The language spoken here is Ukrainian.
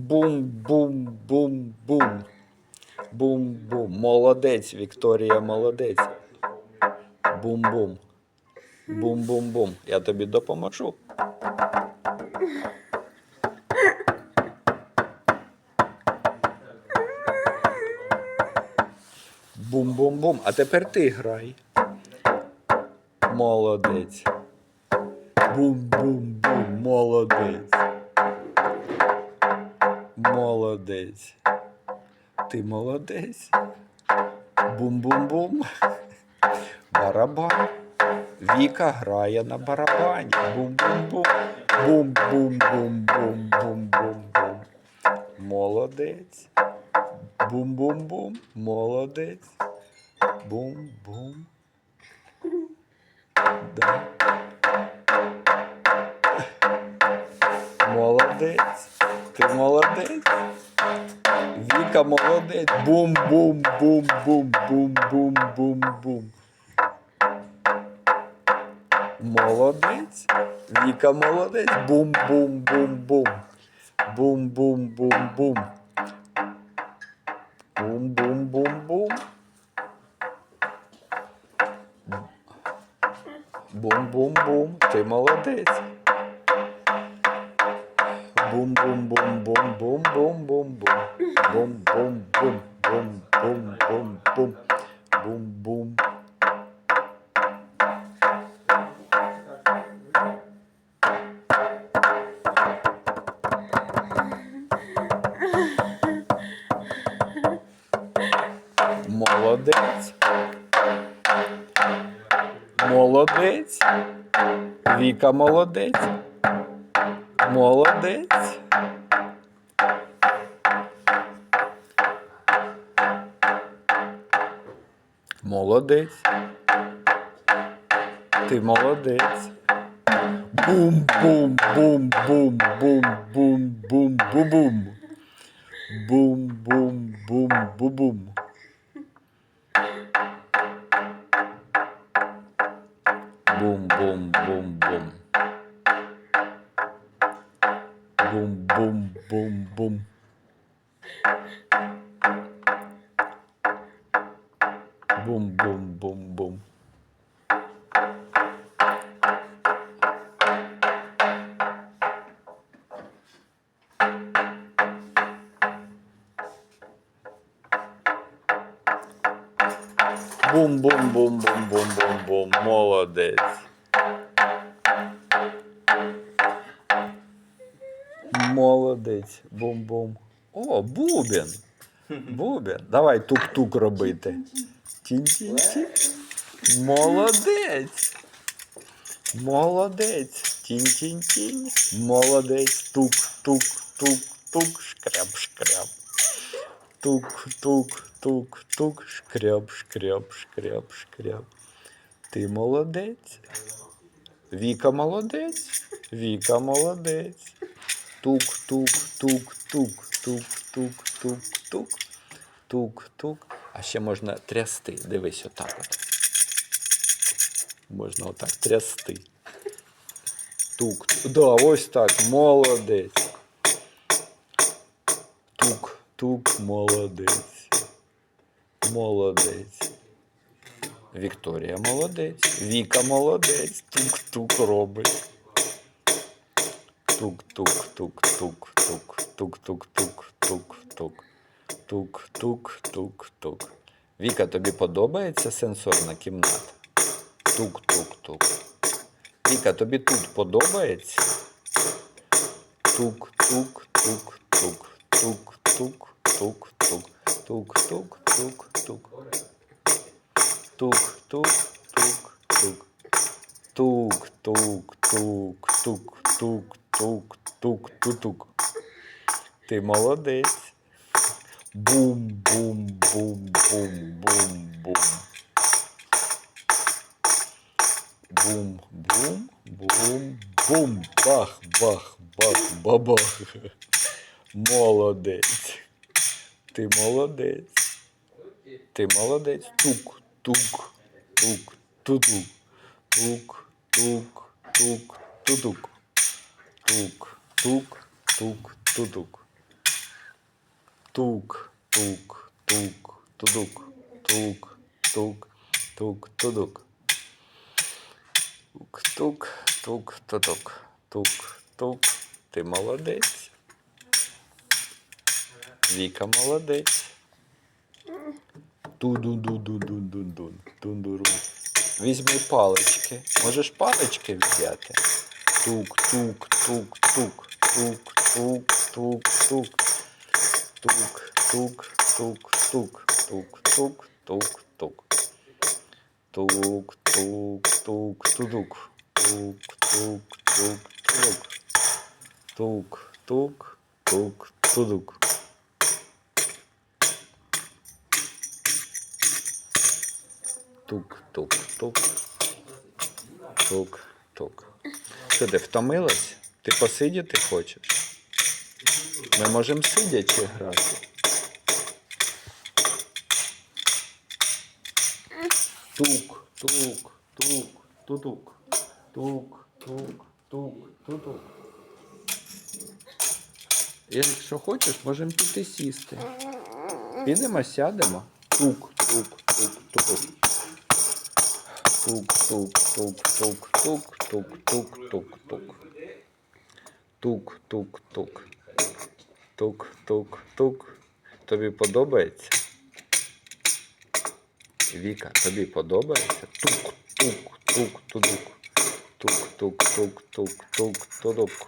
Бум-бум-бум-бум. Бум-бум. Молодець, Вікторія, молодець. Бум-бум. Бум-бум-бум. Я тобі допоможу. Бум-бум-бум. А тепер ти грай. Молодець. Бум-бум-бум. Молодець. Ти молодець. Бум-бум-бум. Барабан. Віка грає на барабані. Бум-бум-бум. Бум-бум-бум-бум-бум-бум-бум. Молодець. Бум-бум-бум. Молодець. Бум-бум. Да. Молодець. Ти молодець. Віка молодець. Бум-бум-бум-бум-бум-бум-бум-бум. Молодець. Віка молодець. Бум-бум-бум-бум. Бум-бум-бум-бум. Бум-бум-бум-бум. Бум-бум-бум. Ти молодець. Бум бум бум бум бум бум бум бум бум. Бум бум бум бум бум. Бум бум бум бум. Бум бум бум бум. Бум бум бум бум. Бум бум Бум-бум-бум-бум. Бум-бум-бум-бум. Бум-бум-бум-бум-бум-бум-бум. Молодець. Молодець. Бум-бум. О, бубен. Бубен. Давай тук-тук робити. Тінь-тінь-тінь. Молодець. Молодець. Тінь-тінь-тінь. Молодець. Тук-тук-тук-тук. Шкряб-шкряб. Тук-тук-тук-тук. Шкряб-шкряб-шкряб-шкряб. Ти молодець. Віка молодець. Віка молодець. Тук-тук-тук-тук-тук-тук-тук. Тук-тук. А ще можна трясти. Дивись отак от. Можна отак трясти. Тук. Да, ось так. Молодець. Тук, тук, молодець. Молодець. Вікторія молодець. Віка молодець. Тук-тук робить. Тук-тук-тук-тук-тук-тук-тук-тук-тук. Тук-тук-тук-тук. Віка, тобі подобається сенсорна кімната? Тук-тук-тук. Віка, тобі тут подобається? Тук-тук-тук-тук. Тук-тук-тук-тук. Тук-тук-тук-тук. Тук-тук-тук-тук. Тук-тук-тук-тук-тук-тук-тук-тук. Ти молодець. Бум-бум-бум-бум-бум-бум. Бум-бум-бум-бум. Бах-бах-бах-бабах. Молодець. Ти молодець. Ти молодець. Тук, тук, тук, тудук. Тук, тук, тук, тудук. Тук, тук, тук, тудук. тук, тук, тук, тудук, тук, тук, тук, тудук. Тук, тук, тук, тудук, тук, тук. Ти молодець. Віка молодець. Ту-ду-ду-ду-ду-ду-ду. Тундуру. Візьми палички. Можеш палички взяти. Тук, тук, тук-тук, тук-тук, тук-тук, тук-тук, тук-тук, тук-тук, тук-тук. Тук, тук, тук, тудук. Тук, Тук-тук-тук-тук. тук, тук, тудук. Тук, тук, тук. Тук, Тук-тук. Що ти втомилась? Ти посидіти хочеш? Ми можемо сидячи грати. Тук, тук, тук, тутук. Тук, тук, тук, тутук. Якщо хочеш, можемо піти сісти. Підемо, сядемо. Тук, тук, тук, тук. Тук, тук, тук, тук, тук, тук, тук, тук, тук. Тук-тук-тук. Тук-тук-тук. Тобі подобається? Віка, тобі подобається? Тук-тук-тук-тук. Тук-тук-тук-тук-тук-тук.